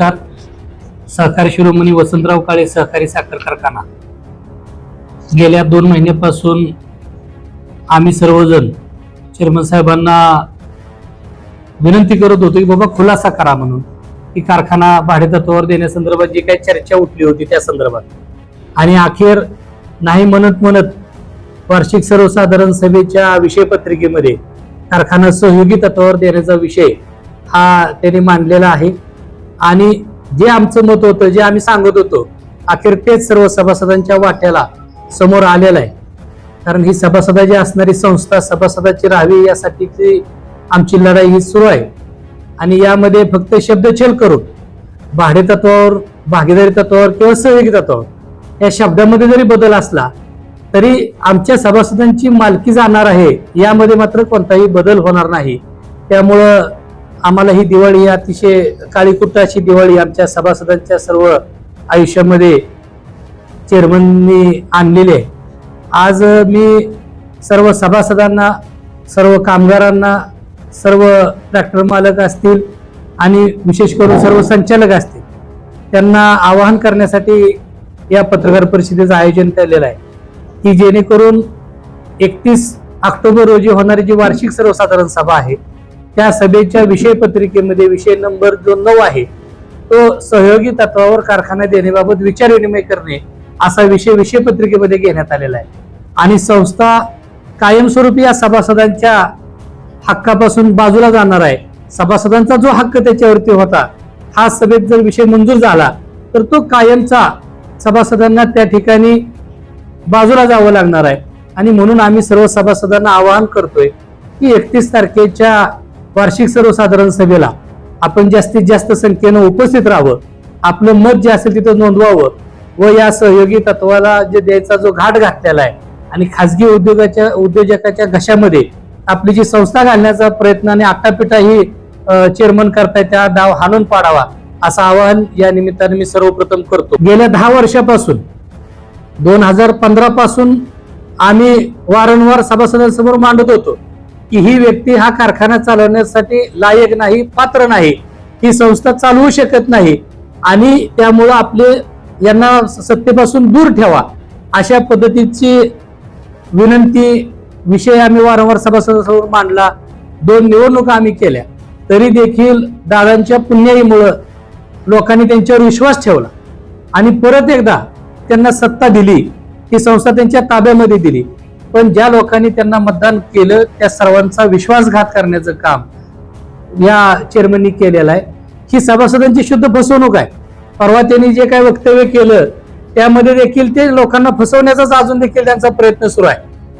नमस्कार. सहकारी शिरोमणी वसंतराव काळे सहकारी साखर कारखाना. गेल्या दोन महिन्यापासून आम्ही सर्वजण चेअरमन साहेबांना विनंती करत होतो की बाबा खुलासा करा म्हणून. की कारखाना भाडेतत्वावर देण्यासंदर्भात जी काही चर्चा उठली होती त्या संदर्भात. आणि अखेर नाही म्हणत म्हणत वार्षिक सर्वसाधारण सभेच्या विषयपत्रिकेमध्ये कारखाना सहयोगी तत्वावर देण्याचा विषय हा त्यांनी मांडलेला आहे. आणि जे आमचं मत होतं जे आम्ही सांगत होतो अखेर तेच सर्व सभासदांच्या वाट्याला समोर आलेलं आहे. कारण ही सभासदाची असणारी संस्था सभासदाची राहावी यासाठीची आमची लढाई ही सुरू आहे. आणि यामध्ये फक्त शब्दछेल करून भाडे तत्वावर भागीदारी तत्वावर किंवा सहयोगी तत्वावर या शब्दामध्ये जरी बदल असला तरी आमच्या सभासदांची मालकी जाणार आहे यामध्ये मात्र कोणताही बदल होणार नाही. त्यामुळं आम्हाला ही दिवाळी अतिशय काळीकुट्ट अशी दिवाळी आमच्या सभासदांच्या सर्व आयुष्यामध्ये चेअरमननी आणलेली आहे. आज मी सर्व सभासदांना सर्व कामगारांना सर्व ट्रॅक्टर मालक असतील आणि विशेष करून सर्व संचालक असतील त्यांना आवाहन करण्यासाठी या पत्रकार परिषदेचं आयोजन केलेलं आहे की जेणेकरून एकतीस ऑक्टोबर रोजी होणारी जी वार्षिक सर्वसाधारण सभा आहे त्या सभेच्या विषय पत्रिकेमध्ये विषय नंबर जो नऊ आहे तो सहयोगी तत्वावर कारखाना देण्याबाबत विचार विनिमय करणे असा विषय विषय पत्रिकेमध्ये घेण्यात आलेला आहे. आणि संस्था कायमस्वरूपी या सभासदांच्या हक्कापासून बाजूला जाणार आहे. सभासदांचा जो हक्क त्याच्यावरती होता हा सभेत जर विषय मंजूर झाला तर तो कायमचा सभासदांना त्या ठिकाणी बाजूला जावं लागणार आहे. आणि म्हणून आम्ही सर्व सभासदांना आवाहन करतोय की एकतीस तारखेच्या वार्षिक सर्वसाधारण सभेला आपण जास्तीत जास्त संख्येनं उपस्थित राहावं आपलं मत जे असेल तिथं नोंदवावं व या सहयोगी तत्वाला जे द्यायचा जो घाट घातलेला आहे आणि खासगी उद्योगाच्या उद्योजकाच्या घशामध्ये आपली जी संस्था घालण्याचा प्रयत्न आणि आटापिटा ही चेअरमन करताय त्या डाव हाणून पाडावा असं आवाहन या निमित्ताने मी सर्वप्रथम करतो. गेल्या दहा वर्षापासून दोन हजार पंधरा पासून आम्ही वारंवार सभासदांसमोर मांडत होतो. की ही व्यक्ती हा कारखाना चालवण्यासाठी लायक नाही पात्र नाही. ही संस्था चालवू शकत नाही. आणि त्यामुळं आपले यांना सत्तेपासून दूर ठेवा. अशा पद्धतीची विनंती विषय आम्ही वारंवार सभासदांसमोर मांडला. दोन निवडणुका आम्ही केल्या. तरी देखील दादांच्या पुण्याईमुळं लोकांनी त्यांच्यावर विश्वास ठेवला. आणि परत एकदा त्यांना सत्ता दिली. ही संस्था त्यांच्या ताब्यामध्ये दिली. पण ज्या लोकांनी त्यांना मतदान केलं त्या सर्वांचा विश्वासघात करण्याचं काम या चेअरमननी केलेलं आहे. ही सभासदांची शुद्ध फसवणूक आहे. परवा त्यांनी जे काय वक्तव्य केलं त्यामध्ये देखील ते लोकांना फसवण्याचाच अजून देखील त्यांचा प्रयत्न सुरू आहे.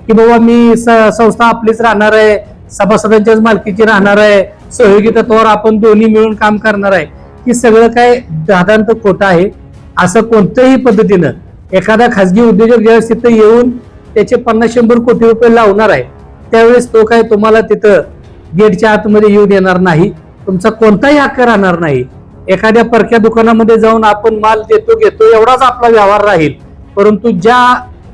की बाबा मी संस्था आपलीच राहणार आहे सभासदांच्याच मालकीची राहणार आहे सहयोगी तत्वावर आपण दोन्ही मिळून काम करणार आहे. की सगळं काय दादांत खोटं आहे. असं कोणत्याही पद्धतीनं एखादा खासगी उद्योजक ज्यावेळेस तिथं येऊन त्याचे पन्नास शंभर कोटी रुपये लावणार आहे. त्यावेळेस तो काय तुम्हाला तिथं गेटच्या आतमध्ये येऊ देणार नाही. तुमचा कोणताही हक्क राहणार नाही. एखाद्या परक्या दुकानामध्ये जाऊन आपण माल देतो घेतो एवढाच आपला व्यवहार राहील. परंतु ज्या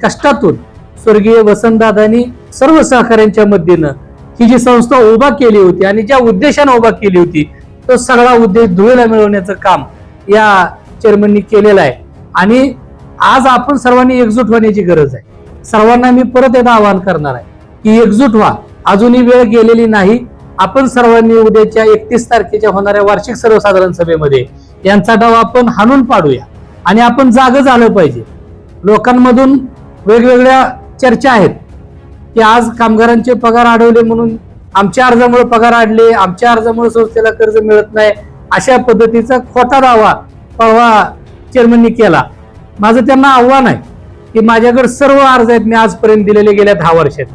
कष्टातून स्वर्गीय वसंतदादांनी सर्व सहकाऱ्यांच्या मदतीनं ही जी संस्था उभा केली होती आणि ज्या उद्देशानं उभा केली होती तो सगळा उद्देश धुळेला मिळवण्याचं काम या चेअरमननी केलेलं आहे. आणि आज आपण सर्वांनी एकजूट होण्याची गरज आहे. सर्वांना मी परत एकदा आवाहन करणार आहे की एकजूट व्हा. अजूनही वेळ गेलेली नाही. आपण सर्वांनी उद्याच्या एकतीस तारखेच्या होणाऱ्या वार्षिक सर्वसाधारण सभेमध्ये यांचा डाव आपण हाणून पाडूया. आणि आपण जाग झालं पाहिजे. लोकांमधून वेगवेगळ्या चर्चा आहेत की आज कामगारांचे पगार अडवले म्हणून आमच्या अर्जामुळे पगार अडले आमच्या अर्जामुळे संस्थेला कर्ज मिळत नाही अशा पद्धतीचा खोटा दावा परवा चेअरमननी केला. माझं त्यांना आव्हान आहे. की माझ्याकडे सर्व अर्ज आहेत मी आजपर्यंत दिलेले गेल्या दहा वर्षात.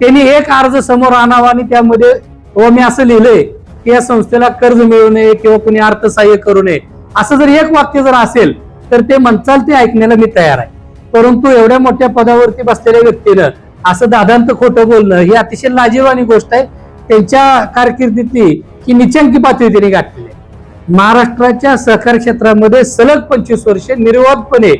त्यांनी एक अर्ज समोर आणावा आणि त्यामध्ये व मी असं लिहिलंय की या संस्थेला कर्ज मिळू नये किंवा कुणी अर्थसहाय्य करू नये. असं जर एक वाक्य जर असेल तर ते म्हणचाल ते ऐकण्याला मी तयार आहे. परंतु एवढ्या मोठ्या पदावरती बसलेल्या व्यक्तीनं असं दादांत खोटं बोलणं ही अतिशय लाजीवानी गोष्ट आहे. त्यांच्या कारकिर्दीतली ही निचंकी पातळी त्यांनी गाठलेली आहे. महाराष्ट्राच्या सहकार क्षेत्रामध्ये सलग पंचवीस वर्षे निर्वाधपणे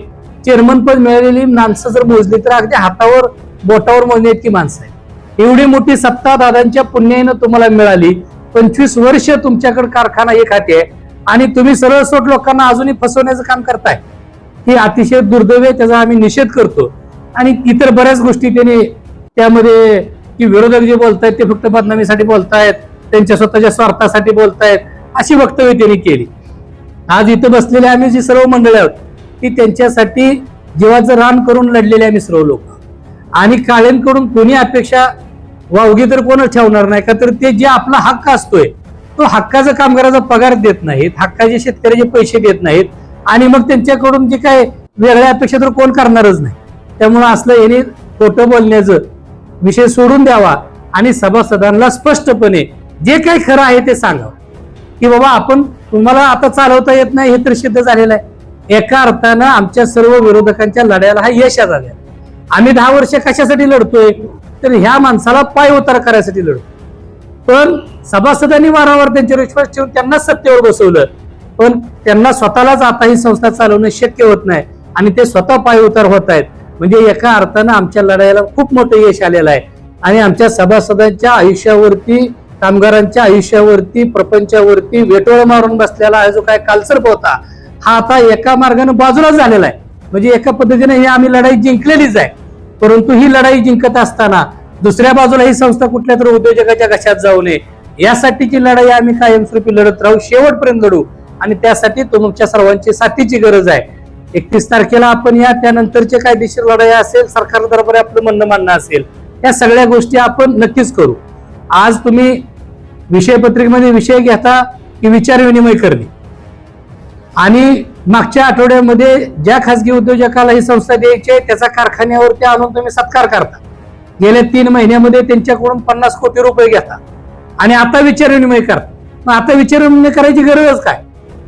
चेअरमन पद मिळालेली माणसं जर मोजली तर अगदी हातावर बोटावर मोजणे इतकी माणसं आहे एवढी मोठी सत्ता दादांच्या पुण्याईनं तुम्हाला मिळाली. पंचवीस वर्ष तुमच्याकडे कारखाना एक हाती आहे. आणि तुम्ही सरळ सोट लोकांना अजूनही फसवण्याचं काम करताय. हे अतिशय दुर्दैव आहे त्याचा आम्ही निषेध करतो. आणि इतर बऱ्याच गोष्टी त्यांनी त्यामध्ये की विरोधक जे बोलतायत ते फक्त बदनामीसाठी बोलतायत त्यांच्या स्वतःच्या स्वार्थासाठी बोलतायत अशी वक्तव्य त्यांनी केली. आज इथं बसलेले आम्ही जी सर्व मंडळी आहोत ती त्यांच्यासाठी जीवाचं रान करून लढलेले आम्ही सर्व लोक. आणि काळ्यांकडून कोणी अपेक्षा वावगी तर कोणच ठेवणार नाही का? तर ते जे आपला हक्क असतोय तो हक्काचा कामगाराचा पगार देत नाहीत हक्काचे शेतकऱ्याचे पैसे देत नाहीत आणि मग त्यांच्याकडून जे काय वेगळ्या अपेक्षा तर कोण करणारच नाही. त्यामुळे असलं याने खोटं बोलण्याचं विषय सोडून द्यावा आणि सभासदांना स्पष्टपणे जे काही खरं आहे ते सांगावं. की बाबा आपण तुम्हाला आता चालवता येत नाही हे तर सिद्ध झालेलं आहे. एका अर्थानं आमच्या सर्व विरोधकांच्या लढ्याला हा यश आलेला आम्ही दहा वर्ष कशासाठी लढतोय? तर ह्या माणसाला पाय उतार करायसाठी लढतो पण सभासदांनी वारंवार त्यांच्यावर विश्वास ठेवून त्यांना सत्तेवर बसवलं. पण त्यांना स्वतःलाच आता ही संस्था चालवणं शक्य होत नाही आणि ते स्वतः पाय उतार होत आहेत. म्हणजे एका अर्थानं आमच्या लढाईला खूप मोठं यश आलेलं आहे. आणि आमच्या सभासदांच्या आयुष्यावरती कामगारांच्या आयुष्यावरती प्रपंचावरती वेटोळ मारून बसलेला हा जो काय कालसर्प होता हा आता एका मार्गाने बाजूलाच झालेला आहे. म्हणजे एका पद्धतीने ही आम्ही लढाई जिंकलेलीच आहे. परंतु ही लढाई जिंकत असताना दुसऱ्या बाजूला ही संस्था कुठल्या तरी उद्योजकाच्या कशात जाऊ नये यासाठीची लढाई आम्ही कायमस्वरूपी लढत राहू शेवटपर्यंत लढू. आणि त्यासाठी तुमच्या सर्वांची साथीची गरज आहे. एकतीस तारखेला आपण या त्यानंतरचे कायदेशीर लढाई असेल सरकार दरबार आपलं म्हणणं मानणं असेल या सगळ्या गोष्टी आपण नक्कीच करू. आज तुम्ही विषयपत्रिकेमध्ये विषय घेता की विचार विनिमय करणे. आणि मागच्या आठवड्यामध्ये ज्या खासगी उद्योजकाला ही संस्था द्यायची आहे त्याचा कारखान्यावरती आणून तुम्ही सत्कार करता. गेल्या तीन महिन्यामध्ये त्यांच्याकडून पन्नास कोटी रुपये घेता. आणि आता विचार विनिमय करता. मग आता विचारविनिमय करायची गरजच काय?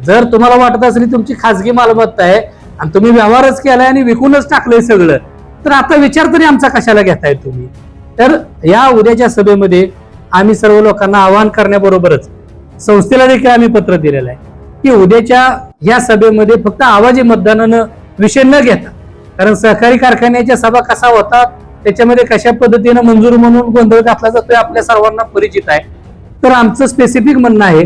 जर तुम्हाला वाटत असली तुमची खासगी मालमत्ता आहे आणि तुम्ही व्यवहारच केलाय आणि विकूनच टाकलंय सगळं तर आता विचार तरी आमचा कशाला घेताय तुम्ही? तर या उद्याच्या सभेमध्ये आम्ही सर्व लोकांना आवाहन करण्याबरोबरच संस्थेला देखील आम्ही पत्र दिलेलं आहे. की उद्याच्या या सभेमध्ये फक्त आवाजी मतदानानं विषय न घेता कारण सहकारी कारखान्याच्या सभा कसा होतात त्याच्यामध्ये कशा पद्धतीनं मंजूर म्हणून गोंधळ घातला जातोय आपल्या सर्वांना परिचित आहे. तर आमचं स्पेसिफिक म्हणणं आहे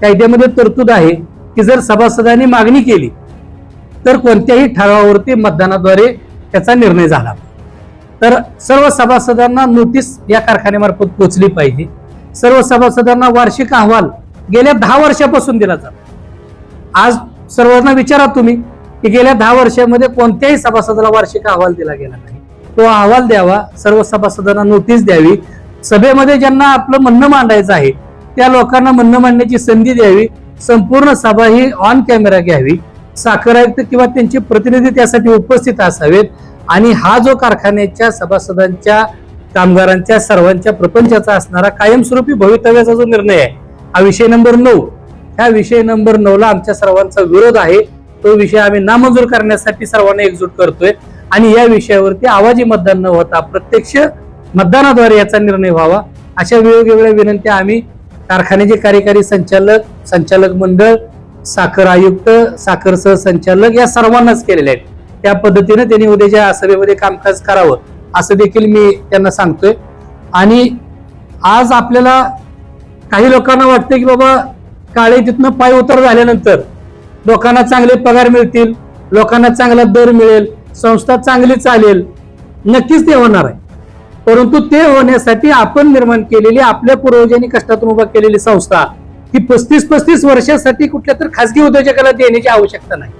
कायद्यामध्ये तरतूद आहे की जर सभासदांनी मागणी केली तर कोणत्याही ठरावावरती मतदानाद्वारे त्याचा निर्णय झाला. तर सर्व सभासदांना नोटीस या कारखान्यामार्फत पोहोचली पाहिजे. सर्व सभासदांना वार्षिक अहवाल गेल्या दहा वर्षापासून दिला जातो. आज सर्वांना विचारा तुम्ही की गेल्या दहा वर्षामध्ये कोणत्याही सभासदाला वार्षिक अहवाल दिला गेला नाही. तो अहवाल द्यावा सर्व सभासदांना नोटीस द्यावी सभेमध्ये ज्यांना आपलं म्हणणं मांडायचं आहे त्या लोकांना म्हणणं मांडण्याची संधी द्यावी संपूर्ण सभा ही ऑन कॅमेरा घ्यावी साखर आयुक्त किंवा त्यांचे प्रतिनिधी त्यासाठी उपस्थित असावेत आणि हा जो कारखान्याच्या सभासदांच्या कामगारांच्या सर्वांच्या प्रपंचाचा असणारा कायमस्वरूपी भवितव्याचा जो निर्णय आहे हा विषय नंबर नऊ. ह्या विषय नंबर नऊला आमच्या सर्वांचा विरोध आहे. तो विषय आम्ही नामंजूर करण्यासाठी सर्वांना एकजूट करतोय. आणि या विषयावरती आवाजी मतदान न होता प्रत्यक्ष मतदानाद्वारे याचा निर्णय व्हावा. अशा वेगवेगळ्या विनंत्या आम्ही कारखान्याचे कार्यकारी संचालक संचालक मंडळ साखर आयुक्त साखर सहसंचालक या सर्वांनाच केलेल्या आहेत. त्या पद्धतीने त्यांनी उद्याच्या सभेमध्ये कामकाज करावं असं देखील मी त्यांना सांगतोय. आणि आज आपल्याला काही लोकांना वाटतं की बाबा काळे तिथनं पाय उतर झाल्यानंतर लोकांना चांगले पगार मिळतील लोकांना चांगला दर मिळेल संस्था चांगली चालेल नक्कीच ते होणार आहे. परंतु ते होण्यासाठी आपण निर्माण केलेली आपल्या पूर्वजांनी कष्टातून उभा केलेली संस्था ही पस्तीस पस्तीस वर्षासाठी कुठल्या तर खासगी उद्योजकाला देण्याची आवश्यकता नाही.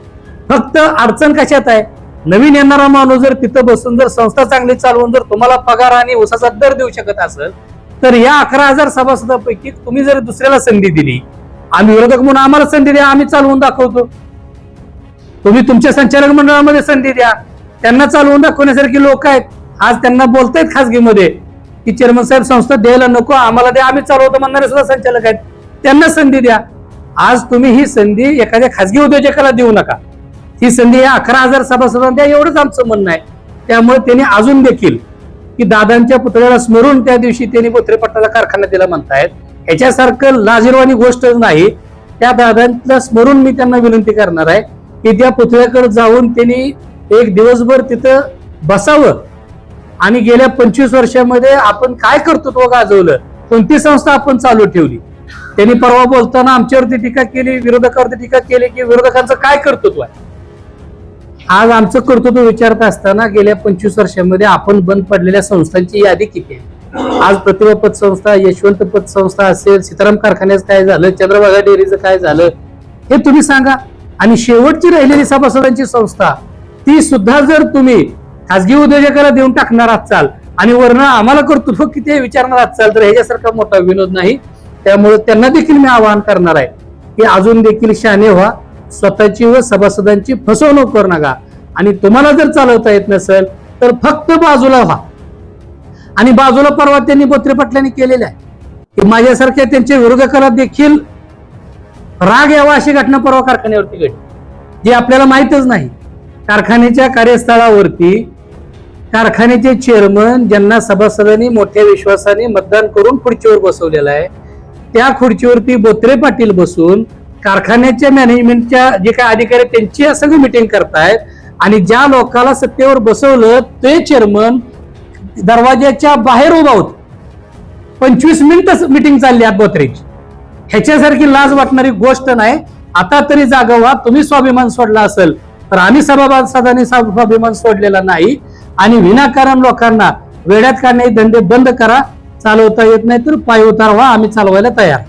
फक्त अडचण कशात आहे? नवीन येणारा माणूस जर तिथं बसून जर संस्था चांगली चालवून जर तुम्हाला पगार आणि उसाचा दर देऊ शकत असेल तर या अकरा हजार सभासदापैकी तुम्ही जर दुसऱ्याला संधी दिली आम्ही विरोधक म्हणून आम्हाला संधी द्या आम्ही चालवून दाखवतो. तुम्ही तुमच्या संचालक मंडळामध्ये संधी द्या. त्यांना चालवून दाखवण्यासारखी लोक आहेत. आज त्यांना बोलतायत खासगीमध्ये की चेअरमन साहेब संस्था द्यायला नको आम्हाला द्या आम्ही चालवतो म्हणणारे सुद्धा संचालक आहेत. त्यांना संधी द्या. आज तुम्ही ही संधी एखाद्या खासगी उद्योजकाला देऊ नका. ही संधी या अकरा हजार सभासदांना द्या एवढंच आमचं म्हणणं आहे. त्यामुळे त्यांनी अजून देखील की दादांच्या पुतळ्याला स्मरून त्या दिवशी त्यांनी बोत्रेपट्टाला कारखाना दिला म्हणतायत. याच्यासारखं लाजिरवाणी गोष्टच नाही. त्या दादांना स्मरून मी त्यांना विनंती करणार आहे की त्या पुतळ्याकडे जाऊन त्यांनी एक दिवसभर तिथं बसावं. आणि गेल्या पंचवीस वर्षामध्ये आपण काय कर्तृत्व गाजवलं? कोणती संस्था आपण चालू ठेवली? त्यांनी परवा बोलताना आमच्यावरती टीका केली विरोधकावरती टीका केली की विरोधकांचं काय कर्तृत्व आहे? आज आमचं कर्तृत्व विचारत असताना गेल्या पंचवीस वर्षांमध्ये आपण बंद पडलेल्या संस्थांची यादी किती आहे? आज प्रतिभा पतसंस्था यशवंत पतसंस्था असेल सीताराम कारखान्याचं काय झालं चंद्रभागा डेअरीचं काय झालं हे तुम्ही सांगा. आणि शेवटची राहिलेली सभासदांची संस्था ती सुद्धा जर तुम्ही खासगी उद्योजकाला देऊन टाकणार असाल आणि वर्ण आम्हाला कर्तृत्व किती विचारणार असाल तर ह्याच्यासारखा मोठा विनोद नाही. त्यामुळे त्यांना देखील मी आवाहन करणार आहे की अजून देखील शाने व्हा. स्वतःची व सभासदांची फसवणूक करू नका. आणि तुम्हाला जर चालवता येत नसेल तर फक्त बाजूला व्हा. आणि बाजूला परवा त्यांनी बोत्रे पाटलांनी केलेलं आहे. की माझ्यासारख्या त्यांच्या विरोधकाला देखील राग यावा अशी घटना परवा कारखान्यावरती घडली. जी आपल्याला माहीतच नाही. कारखान्याच्या कार्यस्थळावरती कारखान्याचे चेअरमन ज्यांना सभासदांनी मोठ्या विश्वासाने मतदान करून खुर्चीवर बसवलेलं आहे त्या खुर्चीवरती बोत्रे पाटील बसून कारखान्याच्या मॅनेजमेंटच्या जे काही अधिकारी आहेत, त्यांची सगळी मिटिंग करतायत आणि ज्या लोकाला सत्तेवर बसवलं ते चेअरमन दरवाज्याच्या बाहेर उभा होत. पंचवीस मिनिटं मिटिंग चालली आहे बोत्रेची ह्याच्यासारखी लाज वाटणारी गोष्ट नाही. आता तरी जागा व्हा तुम्ही स्वाभिमान सोडला असेल तर आम्ही सभासदांनी स्वाभिमान सोडलेला नाही. आणि विनाकारण लोकांना वेड्यात काढणे धंदे बंद करा चालवता येत नाही तर पाय उतार व्हा आम्ही चालवायला तयार.